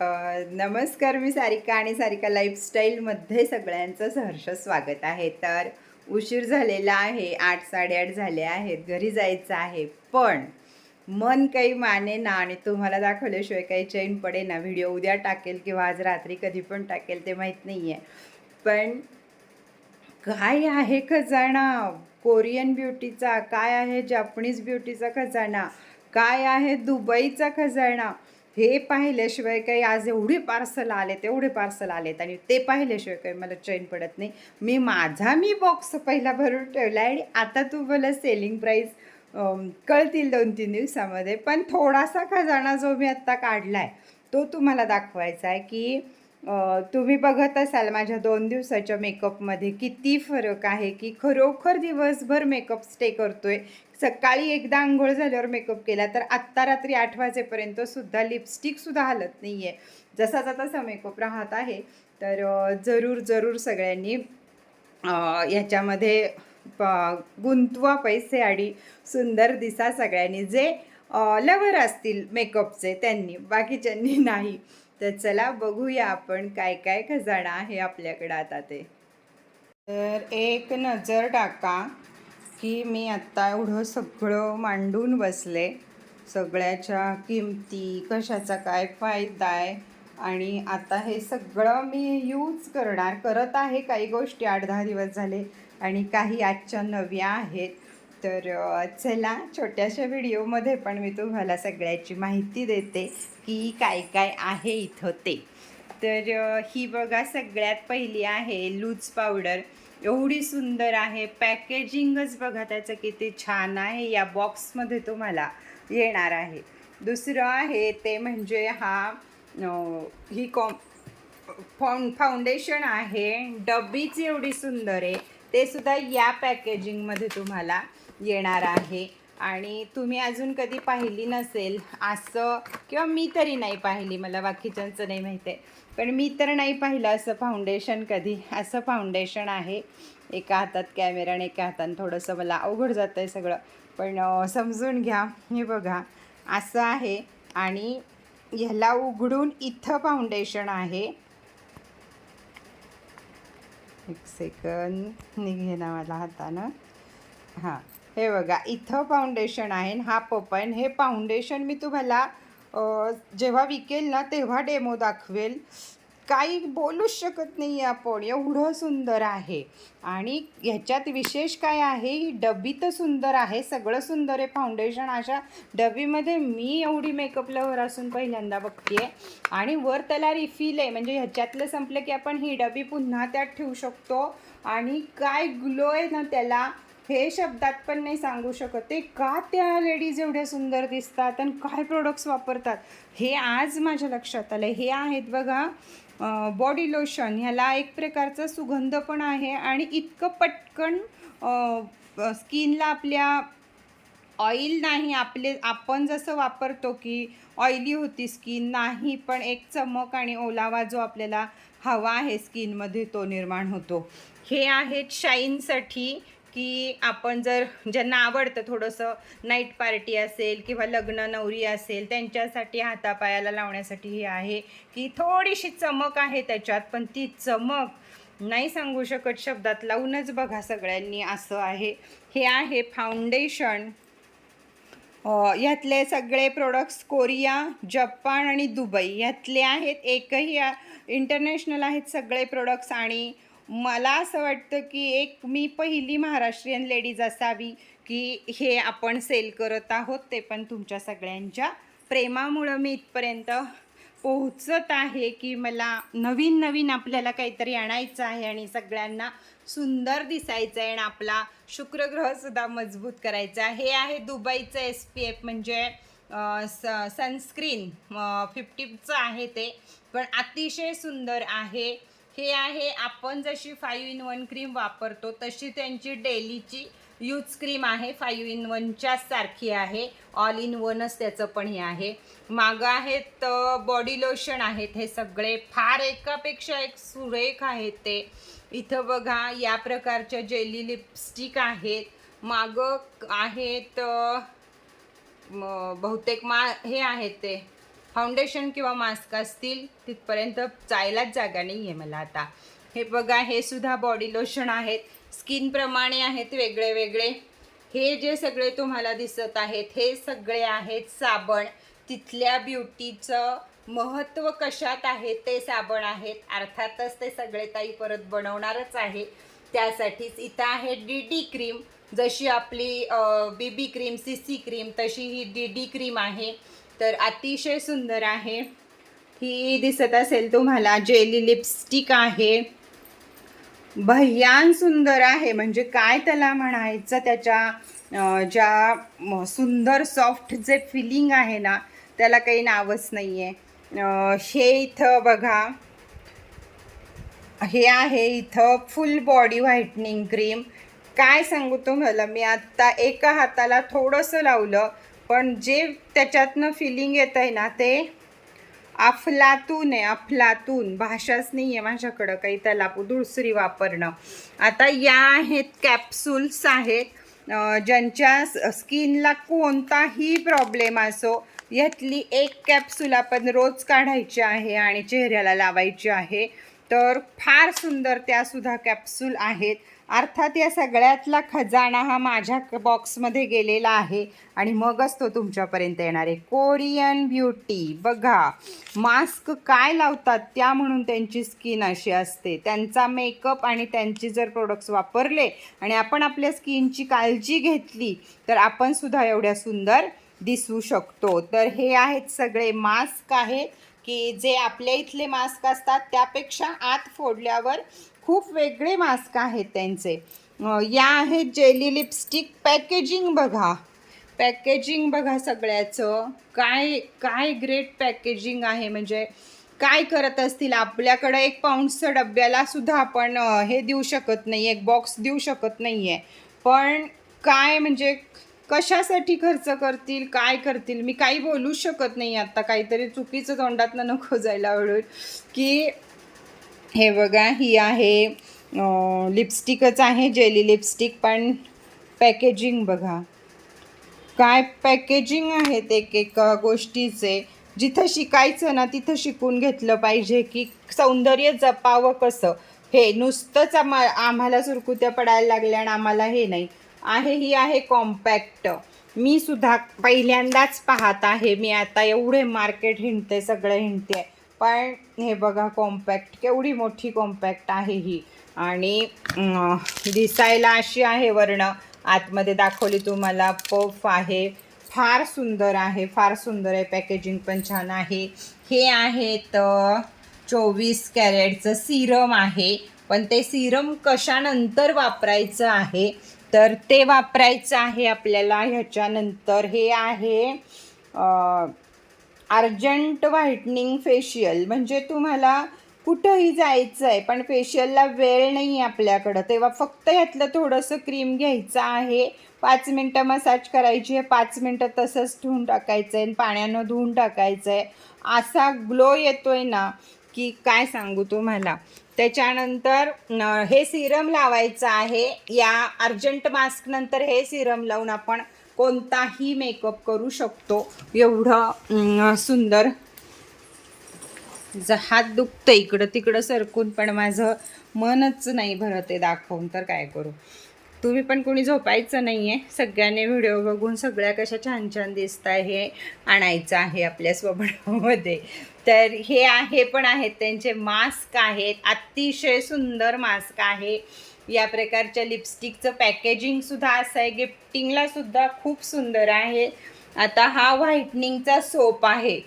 नमस्कार मी सारिका आणि सारिका लाईफस्टाईलमध्ये सगळ्यांचं सहर्ष स्वागत आहे. तर उशीर झालेला आहे आठ साडेआठ झाले आहेत घरी जायचं आहे पण मन काही माने ना आणि तुम्हाला दाखवल्याशिवाय काही चैन पडे ना. व्हिडिओ उद्या टाकेल किंवा आज रात्री कधी पण टाकेल ते माहीत नाही आहे पण काय आहे खजाना? कोरियन ब्युटीचा काय आहे जॅपनीज ब्युटीचा खजाना? काय आहे दुबईचा खजाना? हे पाहिल्याशिवाय काही आज एवढे पार्सल आले तेवढे पार्सल आलेत आणि ते पाहिल्याशिवाय काही मला चैन पडत नाही. मी माझा मी बॉक्स पहिला भरून ठेवला आहे आणि आता तू मला सेलिंग प्राईस कळतील दोन तीन दिवसामध्ये. पण थोडासा खजाना जो मी आत्ता काढला आहे तो तुम्हाला दाखवायचा आहे की तुम्ही बघत असाल माझ्या दोन दिवसाच्या मेकअपमध्ये किती फरक आहे की खरोखर दिवसभर मेकअप स्टे करतोय सकाळी एकदा आंघोळ झाल्यावर मेकअप केला तर आत्ता रात्री आठ वाजेपर्यंत सुद्धा लिपस्टिकसुद्धा हलत नाही आहे जसाचा तसा मेकअप राहत आहे तर जरूर जरूर सगळ्यांनी ह्याच्यामध्ये प- गुंतवा पैसे आणि सुंदर दिसा सगळ्यांनी. जे लवर असतील मेकअपचे त्यांनी बाकीच्यांनी नाही. तर चला बघूया आपण काय काय खजाना आहे आपल्याकडं आता ते. तर एक नजर टाका. की मी आत्ता एवढं सगळं मांडून बसले. सगळ्याच्या किमती कशाचा काय फायदा आहे? आणि आता हे सगळं मी यूज करणार करत आहे काही गोष्टी. आठ दहा दिवस झाले आणि काही आजच्या नव्या आहेत. तर चला छोट्याशा व्हिडिओमध्ये पण मी तुम्हाला सगळ्याची माहिती देते की काय काय आहे इथं ते. तर ही बघा सगळ्यात पहिली आहे लूज पावडर. एवढी सुंदर आहे. पॅकेजिंगच बघा त्याचं किती छान आहे. या बॉक्समध्ये तुम्हाला येणार आहे. दुसरं आहे ते म्हणजे हा ही कॉम फाउं फाउंडेशन आहे. डब्बीच एवढी सुंदर आहे. ते सुद्धा या पॅकेजिंगमध्ये तुम्हाला येणार आहे. आणि तुम्ही अजून कधी पाहिली नसेल असं किंवा मी तरी नाही पाहिली मला बाकीच्यांचं नाही माहिती आहे. पण मी तर नाही पाहिलं असं फाउंडेशन कधी. असं फाउंडेशन आहे. एका हातात कॅमेरा आणि एका हातानं थोडंसं मला अवघड जातं आहे सगळं. पण समजून घ्या. हे बघा. असं आहे. आणि ह्याला उघडून इथं फाउंडेशन आहे. एक सेकंद निघे ना मला हातानं. हां. हे बघा. इथं फाउंडेशन आहे आणि हा पपन. हे फाउंडेशन मी तुम्हाला जेव्हा विकेल ना तेव्हा डेमो दाखवेल. काही बोलूच शकत नाही आपण. एवढं सुंदर आहे. आणि ह्याच्यात विशेष काय आहे? ही डबी तर सुंदर आहे. सगळं सुंदर आहे. फाउंडेशन अशा डबीमध्ये मी एवढी मेकअप लवर असून पहिल्यांदा बघते आणि वर त्याला रिफिल आहे. म्हणजे ह्याच्यातलं संपलं की आपण ही डबी पुन्हा त्यात ठेवू शकतो. आणि काय ग्लो आहे ना त्याला. हे शब्दात पण नाही सांगू शकत. ते का त्या लेडीज एवढ्या सुंदर दिसतात आणि काय प्रोडक्ट्स वापरतात? हे आज माझ्या लक्षात आलं हे आहेत बघा बॉडी लोशन ह्याला एक प्रकारचा सुगंध पण आहे आणि इतकं पटकन स्किनला आपल्या ऑइल नाही आपले आपण जसं वापरतो की ऑइली होती स्किन नाही पण एक चमक आणि ओलावा जो आपल्याला हवा आहे स्किनमध्ये तो निर्माण होतो. हे आहेत शाईनसाठी की आपण जर ज्यांना आवडतं थोडंसं नाईट पार्टी असेल किंवा लग्न नवरी असेल त्यांच्यासाठी हातापायाला लावण्यासाठी हे आहे की थोडीशी चमक आहे त्याच्यात पण ती चमक नाही सांगू शकत शब्दात लावूनच बघा सगळ्यांनी असं आहे. हे आहे फाउंडेशन ह्यातले सगळे प्रोडक्ट्स कोरिया जपान आणि दुबई. ह्यातले आहेत एकही इंटरनॅशनल आहेत सगळे प्रोडक्ट्स आणि मला असं वाटतं की एक मी पहिली महाराष्ट्रीयन लेडीज असावी की हे आपण सेल करत आहोत ते पण तुमच्या सगळ्यांच्या प्रेमामुळं मी इथपर्यंत पोहोचत आहे की मला नवीन नवीन आपल्याला काहीतरी आणायचं आहे आणि सगळ्यांना सुंदर दिसायचं आहे आणि आपला शुक्रग्रहसुद्धा मजबूत करायचा आहे. हे आहे दुबईचं एस पी एफ म्हणजे स सनस्क्रीन फिफ्टीचं आहे ते. पण अतिशय सुंदर आहे. हे आहे आपण जशी फाईव्ह इन वन क्रीम वापरतो तशी त्यांची डेलीची यूज क्रीम आहे. फाईव्ह इन वनच्याच सारखी आहे. ऑल इन वनच त्याचं पण हे आहे. मागं आहेत बॉडी लोशन आहेत. हे सगळे फार एकापेक्षा एक सुरेख आहेत ते. इथं बघा या प्रकारच्या जेली लिपस्टिक आहेत. मागं आहेत बहुतेक मा हे आहेत ते. फाउंडेशन किंवा मास्क असतील तिथपर्यंत जायलाच जागा नाही आहे मला आता. हे बघा हे सुद्धा बॉडी लोशन आहेत. स्किनप्रमाणे आहेत वेगळे वेगळे हे जे सगळे तुम्हाला दिसत आहेत हे सगळे आहेत साबण. तिथल्या ब्युटीचं महत्त्व कशात आहे ते साबण आहेत. अर्थातच ते सगळे ताई परत बनवणारच आहे. त्यासाठीच इथं आहे डी डी क्रीम जशी आपली B B cream C C cream तशी ही डी डी क्रीम आहे. तर अतिशय सुंदर आहे. ही दिसत असेल तुम्हाला जेली लिपस्टिक आहे. भयान सुंदर आहे. म्हणजे काय त्याला म्हणायचं? त्याच्या ज्या सुंदर सॉफ्ट जे फिलिंग आहे ना त्याला काही नावच नाही आहे हे इथं बघा. हे आहे इथं फुल बॉडी व्हाईटनिंग क्रीम काय सांगू तुम्हाला? मी आत्ता एका हाताला थोडंसं लावलं पण जे त्याच्यातनं फिलिंग येतं आहे ना ते अफलातून आहे अफलातून. भाषाच नाही आहे माझ्याकडं काही त्याला दुसरी वापरणं. आता या आहेत कॅप्सूल्स आहेत. ज्यांच्या स्किनला कोणताही प्रॉब्लेम असो यातली एक कॅप्सूल आपण रोज काढायची आहे आणि चेहऱ्याला लावायची आहे. तर फार सुंदर त्यासुद्धा कॅप्सूल आहेत. अर्थात या सगळ्यातला खजाना हा माझ्या बॉक्समध्ये गेलेला आहे. आणि मगच तो तुमच्यापर्यंत येणार आहे. कोरियन ब्युटी बघा मास्क काय लावतात त्या म्हणून त्यांची स्किन अशी असते. त्यांचा मेकअप आणि त्यांची जर प्रोडक्ट्स वापरले आणि आपण आपल्या स्किनची काळजी घेतली तर आपण सुद्धा एवढ्या सुंदर दिसू शकतो. तर हे आहेत सगळे मास्क आहेत की जे आपल्या इथले मास्क असतात त्यापेक्षा आत फोडल्यावर खूप वेगळे मास्क आहेत त्यांचे. या आहेत जेली लिपस्टिक पॅकेजिंग बघा. पॅकेजिंग बघा सगळ्याचं. काय काय ग्रेट पॅकेजिंग आहे. म्हणजे काय करत असतील? आपल्याकडं एक पाऊंडचं डब्याला सुद्धा आपण हे देऊ शकत नाही एक बॉक्स देऊ शकत नाही आहे पण काय म्हणजे कशासाठी खर्च करतील? काय करतील? मी काही बोलू शकत नाही आता. काहीतरी चुकीचं तोंडातनं नको जायला आवडेल की हे बघा ही आहे लिपस्टिकच आहे जेली लिपस्टिक पण पॅकेजिंग बघा. काय पॅकेजिंग आहेत एक एक गोष्टीचे. जिथं शिकायचं ना तिथं शिकून घेतलं पाहिजे की सौंदर्य जपावं कसं. हे नुसतंच आम्हा आम्हाला सुरकुत्या पडायला लागल्या आणि आम्हाला हे नाही. आहे ही आहे कॉम्पॅक्ट मी सुद्धा पहिल्यांदाच पाहत आहे. मी आता एवढे मार्केट हिंडते सगळं हिंडते. पण हे बघा कॉम्पॅक्ट केवढी मोठी कॉम्पॅक्ट आहे ही. आणि दिसायला अशी आहे वर्ण. आतमध्ये दाखवली तुम्हाला पफ आहे. फार सुंदर आहे फार सुंदर आहे. पॅकेजिंग पण छान आहे. हे आहेत चोवीस कॅरेटचं सिरम आहे. पण ते सिरम कशानंतर वापरायचं आहे? तर ते वापरायचं आहे आपल्याला ह्याच्यानंतर. हे आहे अर्जंट व्हाईटनिंग फेशियल. म्हणजे तुम्हाला कुठंही जायचं आहे पण फेशियलला वेळ नाही आहे आपल्याकडं. तेव्हा फक्त ह्यातलं थोडंसं क्रीम घ्यायचं आहे. पाच मिनटं मसाज करायची आहे. पाच मिनटं तसंच धुवून टाकायचं आहे आणि पाण्यानं धुवून टाकायचं आहे असा ग्लो येतो आहे ना की काय सांगू तुम्हाला? त्याच्यानंतर हे सिरम लावायचं आहे. या अर्जंट मास्कनंतर हे सिरम लावून आपण कोणताही मेकअप करू शकतो. एवढं सुंदर. ज हात दुखतं इकडं तिकडं सरकून पण माझं मनच नाही भरत आहे दाखवून तर काय करू? तुम्ही पण कोणी झोपायचं नाही आहे सगळ्यांनी व्हिडिओ बघून सगळ्या कशा छान छान दिसत आहे हे आणायचं आहे आपल्या स्वभावामध्ये. तर हे आहे पण आहेत त्यांचे मास्क आहेत. अतिशय सुंदर मास्क आहे. या प्रकारच्या लिपस्टिकचं पॅकेजिंगसुद्धा असं आहे. गिफ्टिंगलासुद्धा खूप सुंदर आहे. आता हा व्हाईटनिंगचा सोप आहे.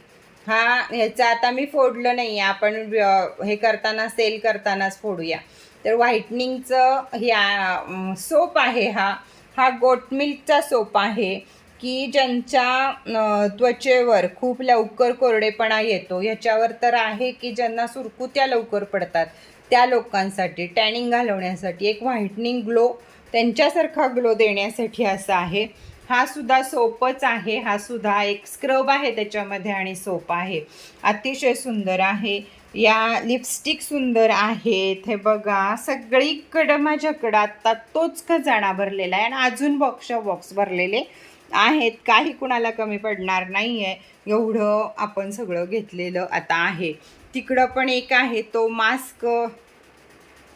हा ह्याचं आता मी फोडलं नाही आहे आपण व्य- हे करताना सेल करतानाच फोडूया. तर व्हाईटनिंगचं ह्या सोप आहे हा. हा गोट मिल्कचा सोप आहे की ज्यांच्या त्वचेवर खूप लवकर कोरडेपणा येतो. ह्याच्यावर तर आहे की ज्यांना सुरकुत्या लवकर पडतात. त्या लोकांसाठी टॅनिंग घालवण्यासाठी एक व्हाईटनिंग ग्लो त्यांच्यासारखा ग्लो देण्यासाठी असा आहे. हा सुद्धा सोपच आहे. हा सुद्धा एक स्क्रब आहे त्याच्यामध्ये आणि सोप आहे. अतिशय सुंदर आहे. या लिपस्टिक सुंदर आहेत. हे बघा सगळीकडं माझ्याकडं आत्ता तोच खजाना भरलेला आहे आणि अजून बॉक्स बॉक्स भरलेले आहेत. काही कुणाला कमी पडणार नाही आहे एवढं आपण सगळं घेतलेलं आता आहे. तिकडं पण एक आहे तो मास्क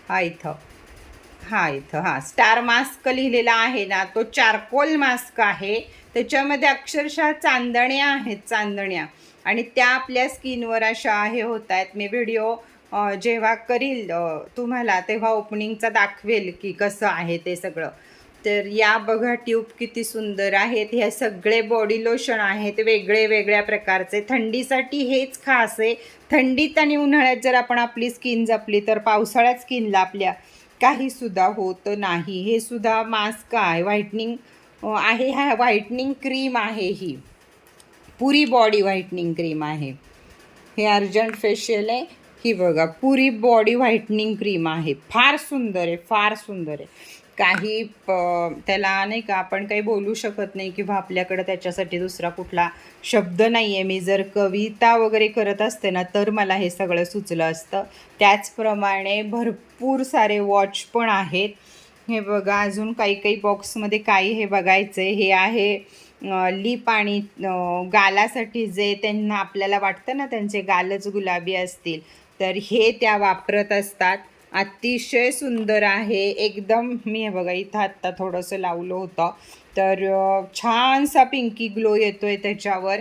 हा इथं. हा इथं हा. स्टार मास्क लिहिलेला आहे ना तो चारकोल मास्क आहे. त्याच्यामध्ये अक्षरशः चांदण्या आहेत चांदण्या. आणि त्या आपल्या स्किनवर अशा हे होत आहेत. मी व्हिडिओ जेव्हा करील तुम्हाला तेव्हा ओपनिंगचा दाखवेल की कसं आहे ते सगळं. तर या बघा ट्यूब किती सुंदर आहेत. ह्या सगळे बॉडी लोशन आहेत. वेगळे वेगळ्या प्रकारचे. थंडीसाठी हेच खास आहे. थंडीत आणि उन्हाळ्यात जर आपण आपली स्किन जपली तर पावसाळ्यात स्किनला आपल्या काहीसुद्धा होत नाही. हे सुद्धा मास्क आहे. व्हाईटनिंग आहे. हा व्हाईटनिंग क्रीम आहे ही. पुरी बॉडी व्हाईटनिंग क्रीम आहे. हे अर्जंट फेशियल आहे. ही बघा पुरी बॉडी व्हाईटनिंग क्रीम आहे. फार सुंदर आहे फार सुंदर आहे. काही प- त्याला नाही का आपण काही बोलू शकत नाही किंवा आपल्याकडं त्याच्यासाठी दुसरा कुठला शब्द नाही आहे मी जर कविता वगैरे करत असते ना तर मला हे सगळं सुचलं असतं. त्याचप्रमाणे भरपूर सारे वॉच पण आहेत. हे बघा अजून काही काही बॉक्समध्ये काही हे बघायचं आहे हे आहे लिप आणि गालासाठी जे त्यांना आपल्याला वाटतं ना त्यांचे गालच गुलाबी असतील तर हे त्या वापरत असतात. अतिशय सुंदर आहे. एकदम मी हे बघा इथं आत्ता थोडंसं लावलं होतं. तर छानसा पिंकी ग्लो येतो आहे त्याच्यावर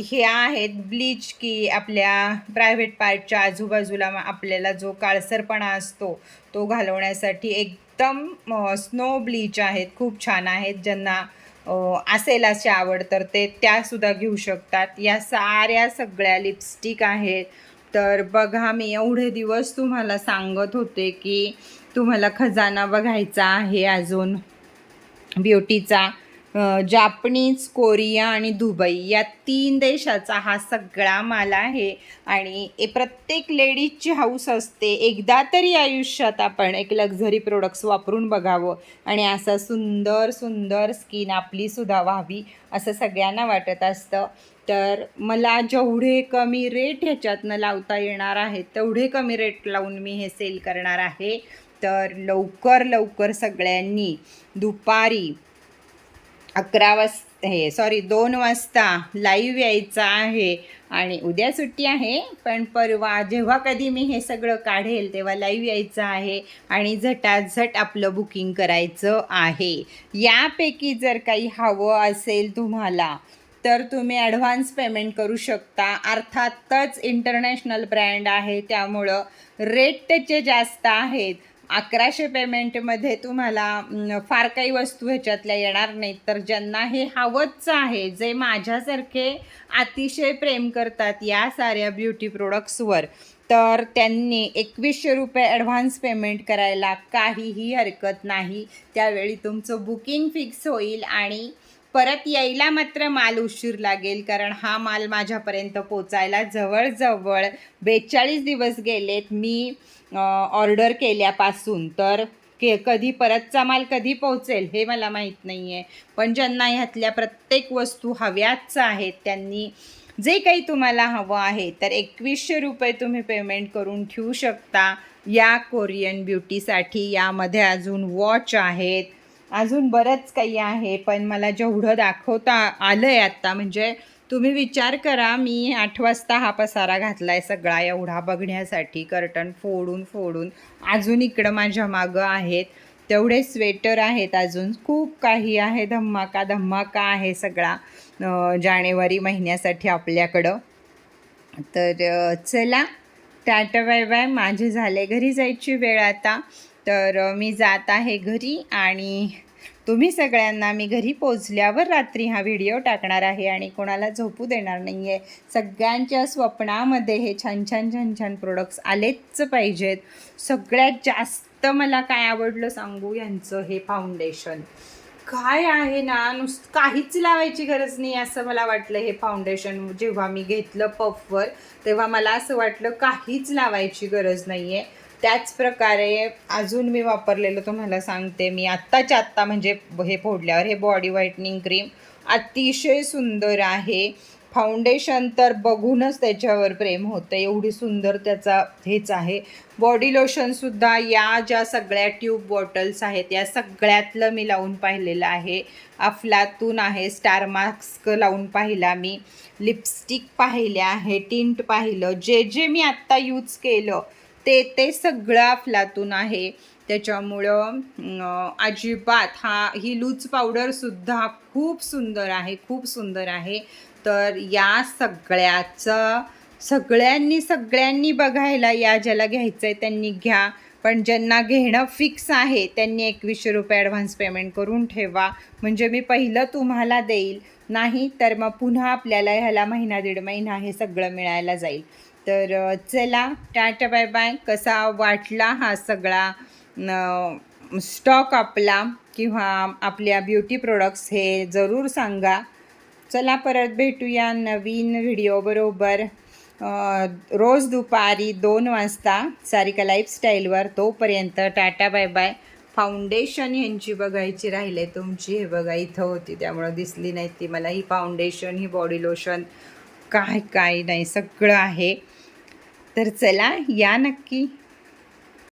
हे आहेत ब्लीच की आपल्या प्रायव्हेट पार्टच्या आजूबाजूला आपल्याला जो काळसरपणा असतो तो घालवण्यासाठी एकदम स्नो ब्लीच आहेत. खूप छान आहेत. ज्यांना असेल अशी आवड तर ते त्यासुद्धा घेऊ शकतात. या साऱ्या सगळ्या लिपस्टिक आहेत. तर बघा मी एवढे दिवस तुम्हाला सांगत होते की तुम्हाला खजाना बघायचा आहे अजून. ब्युटीचा जापनीज कोरिया आणि दुबई या तीन देशाचा हा सगळा माल आहे. आणि ए प्रत्येक लेडीजची हाऊस असते. एकदा तरी आयुष्यात आपण एक लक्झरी प्रोडक्ट्स वापरून बघावं. आणि असं सुंदर सुंदर स्किन आपलीसुद्धा व्हावी असं सगळ्यांना वाटत असतं. तर मला जेवढे कमी रेट ह्याच्यातनं लावता येणार आहेत तेवढे कमी रेट लावून मी हे सेल करणार आहे. तर लवकर लवकर सगळ्यांनी दुपारी अकरा वाजता हे सॉरी दोन वाजता लाईव्ह यायचं आहे. आणि उद्या सुट्टी आहे पण परवा जेव्हा कधी मी हे सगळं काढेल तेव्हा लाईव्ह यायचं आहे. आणि झटाझट आपलं बुकिंग करायचं आहे. यापैकी जर काही हवं असेल तुम्हाला तर तुम्ही ॲडव्हान्स पेमेंट करू शकता. अर्थातच इंटरनॅशनल ब्रँड आहे त्यामुळं रेट त्याचे जास्त आहेत. अकराशे पेमेंटमध्ये तुम्हाला फार काही वस्तू ह्याच्यातल्या येणार नाहीत. तर ज्यांना हे हवंच आहे जे माझ्यासारखे अतिशय प्रेम करतात या साऱ्या ब्युटी प्रोडक्ट्सवर तर त्यांनी एकवीसशे रुपये ॲडव्हान्स पेमेंट करायला काहीही हरकत नाही. त्यावेळी तुमचं बुकिंग फिक्स होईल आणि परत यायला मात्र माल उशीर लागेल कारण हा माल माझ्यापर्यंत पोचायला जवळजवळ बेचाळीस दिवस गेलेत मी ऑर्डर केल्यापासून. तर के कधी परतचा माल कधी पोहोचेल हे मला माहीत नाही आहे पण ज्यांना ह्यातल्या प्रत्येक वस्तू हव्याच आहेत त्यांनी जे काही तुम्हाला हवं आहे तर एकवीसशे रुपये तुम्ही पेमेंट करून ठेवू शकता या कोरियन ब्युटीसाठी यामध्ये अजून वॉच आहेत अजून बरंच काही आहे पण मला जेवढं दाखवता आलं आहे आत्ता म्हणजे तुम्ही विचार करा मी आठ वाजता हा पसारा घातला आहे सगळा एवढा बघण्यासाठी कर्टन फोडून फोडून. अजून इकडं माझ्या मागं आहेत तेवढे स्वेटर आहेत अजून खूप काही आहे धम्माका धम्माका आहे सगळा जानेवारी महिन्यासाठी आपल्याकडं. तर चला टाटा बाय बाय माझे झाले घरी जायची वेळ आता. तर मी जात आहे घरी आणि तुम्ही सगळ्यांना मी घरी पोचल्यावर रात्री हा व्हिडिओ टाकणार आहे आणि कोणाला झोपू देणार नाही आहे सगळ्यांच्या स्वप्नामध्ये हे छान छान छान छान प्रोडक्ट्स आलेच पाहिजेत. सगळ्यात जास्त मला काय आवडलं सांगू यांचं हे फाउंडेशन काय आहे ना नुसतं काहीच लावायची गरज नाही असं मला वाटलं हे फाउंडेशन जेव्हा मी घेतलं पफवर तेव्हा मला असं वाटलं काहीच लावायची गरज नाही आहे त्याच प्रकारे अजून मी वापरलेलं तुम्हाला सांगते. मी आत्ताच्या आत्ता म्हणजे हे फोडल्यावर हे बॉडी व्हाईटनिंग क्रीम अतिशय सुंदर आहे. फाउंडेशन तर बघूनच त्याच्यावर प्रेम होतं एवढी सुंदर त्याचा हेच आहे. बॉडी लोशनसुद्धा या ज्या सगळ्या ट्यूब बॉटल्स आहेत या सगळ्यातलं मी लावून पाहिलेलं आहे. अफलातून आहे स्टार मास्क लावून पाहिला मी. लिपस्टिक पाहिले आहे टिंट पाहिलं. जे जे मी आत्ता यूज केलं ते ते सगळं अफलातून आहे. त्याच्यामुळं अजिबात हा ही लूज पावडरसुद्धा खूप सुंदर आहे खूप सुंदर आहे. तर या सगळ्याचं सगळ्यांनी सगळ्यांनी बघायला या ज्याला घ्यायचं आहे त्यांनी घ्या. पण ज्यांना घेणं फिक्स आहे त्यांनी एकवीसशे रुपये ॲडव्हान्स पेमेंट करून ठेवा. म्हणजे मी पहिलं तुम्हाला देईल. नाही तर मग पुन्हा आपल्याला ह्याला महिना दीड महिना हे सगळं मिळायला जाईल. तर चला टाटा बाय बाय. कसा वाटला हा सगळा स्टॉक आपला किंवा आपल्या ब्युटी प्रोडक्ट्स हे जरूर सांगा. चला परत भेटूया नवीन व्हिडिओबरोबर रोज दुपारी दोन वाजता सारिका लाईफस्टाईलवर तोपर्यंत टाटा बाय बाय. फाउंडेशन ह्यांची बघायची राहिले तुमची हे बघा इथं होती त्यामुळं दिसली नाही ती मला. ही फाउंडेशन ही बॉडी लोशन काय काय नाही सगळं आहे. तर चला या नक्की.